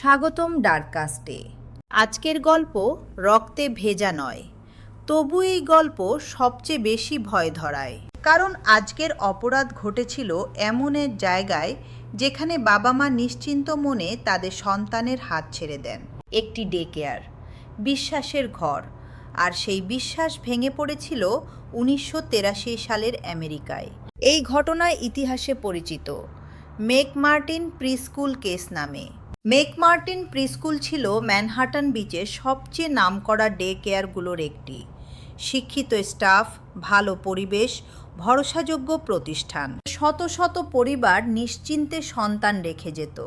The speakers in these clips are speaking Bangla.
স্বাগতম ডার্কাস্টে আজকের গল্প রক্তে ভেজা নয়। তবু এই গল্প সবচেয়ে বেশি ভয় ধরায়। কারণ আজকের অপরাধ ঘটেছিল এমন এক জায়গায় যেখানে বাবা মা নিশ্চিন্ত মনে তাদের সন্তানের হাত ছেড়ে দেন। একটি ডে কেয়ার বিশ্বাসের ঘর। আর সেই বিশ্বাস ভেঙে পড়েছিল উনিশশো সালের আমেরিকায়। এই ঘটনায় ইতিহাসে পরিচিত। মেক মার্টিন প্রিস্কুল কেস নামে। মেক মার্টিন প্রিস্কুল ছিল ম্যানহাটন বিচের সবচেয়ে নামকরা ডে কেয়ারগুলোর একটি। শিক্ষিত স্টাফ, ভালো পরিবেশ, ভরসাযোগ্য প্রতিষ্ঠান। শত শত পরিবার নিশ্চিন্তে সন্তান রেখে যেত।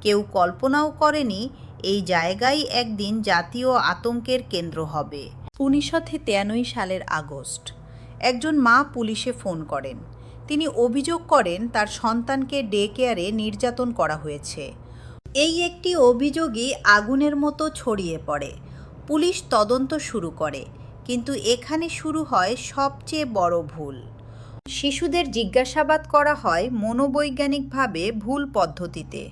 কেউ কল্পনাও করেনি এই জায়গাই একদিন জাতীয় আতঙ্কের কেন্দ্র হবে। উনিশশো সালের আগস্ট। একজন মা পুলিশে ফোন করেন। তিনি অভিযোগ করেন তার সন্তানকে ডে কেয়ারে নির্যাতন করা হয়েছে। এই একটি অভিযোগই আগুনের মতো ছড়িয়ে পড়ে। পুলিশ তদন্ত শুরু করে, কিন্তু এখানে শুরু হয় সবচেয়ে বড় ভুল। শিশুদের জিজ্ঞাসাবাদ করা হয় মনোবৈজ্ঞানিকভাবে ভুল পদ্ধতিতে।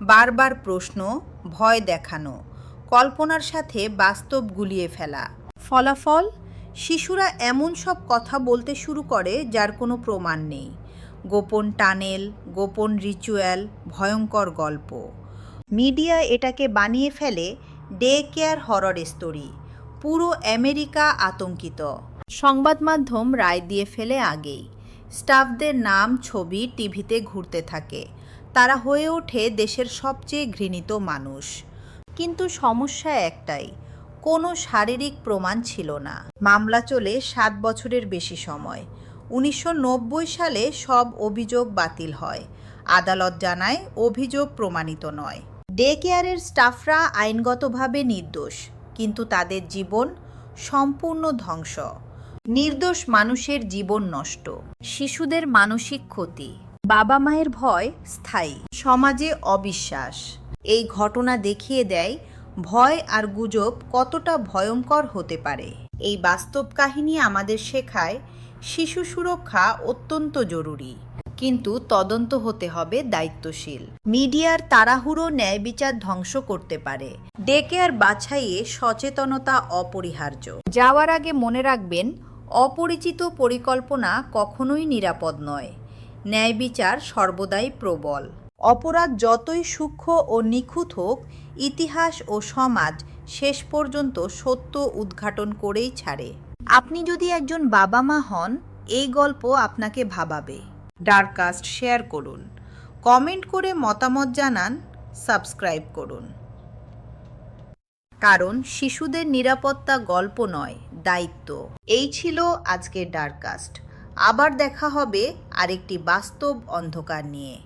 বারবার প্রশ্ন, ভয় দেখানো, কল্পনার সাথে বাস্তব গুলিয়ে ফেলা। ফলাফল? শিশুরা এমন সব কথা বলতে শুরু করে যার কোনো প্রমাণ নেই। গোপন টানেল, গোপন রিচুয়াল, ভয়ঙ্কর গল্প। মিডিয়া এটাকে বানিয়ে ফেলে ডে কেয়ার হরর স্টোরি, পুরো আমেরিকা আতঙ্কিত। সংবাদ মাধ্যম রায় দিয়ে ফেলে আগেই। স্টাফদের নাম, ছবি, টিভিতে ঘুরতে থাকে। তারা হয়ে ওঠে দেশের সবচেয়ে ঘৃণিত মানুষ। কিন্তু সমস্যা একটাই, কোনো শারীরিক প্রমাণ ছিল না। মামলা চলে সাত বছরের বেশি সময়। উনিশশো নব্বই সালে সব অভিযোগ বাতিল হয়। আদালত জানায়, অভিযোগ প্রমাণিত নয়। ডে কেয়ারের স্টাফরা আইনগতভাবে নির্দোষ, কিন্তু তাদের জীবন সম্পূর্ণ ধ্বংস। নির্দোষ মানুষের জীবন নষ্ট। শিশুদের মানসিক ক্ষতি। বাবা মায়ের ভয় স্থায়ী। সমাজে অবিশ্বাস। এই ঘটনা দেখিয়ে দেয় ভয় আর গুজব কতটা ভয়ঙ্কর হতে পারে। এই বাস্তব কাহিনী আমাদের শেখায় শিশু সুরক্ষা অত্যন্ত জরুরি। কিন্তু তদন্ত হতে হবে দায়িত্বশীল। মিডিয়ার তাড়াহুড়ো ন্যায় বিচার ধ্বংস করতে পারে। ডেকে আর বাছাইয়ে সচেতনতা অপরিহার্য। যাওয়ার আগে মনে রাখবেন, অপরিচিত পরিকল্পনা কখনোই নিরাপদ নয়। ন্যায় বিচার সর্বদাই প্রবল। অপরাধ যতই সূক্ষ্ম ও নিখুঁত হোক, ইতিহাস ও সমাজ শেষ পর্যন্ত সত্য উদ্ঘাটন করেই ছাড়ে। আপনি যদি একজন বাবা মা হন, এই গল্প আপনাকে ভাবাবে। ডার্কাস্ট শেয়ার করুন। কমেন্ট করে মতামত জানান, সাবস্ক্রাইব করুন। কারণ শিশুদের নিরাপত্তা গল্প নয়, দায়িত্ব। এই ছিল আজকের ডার্কাস্ট আবার দেখা হবে আরেকটি বাস্তব অন্ধকার নিয়ে।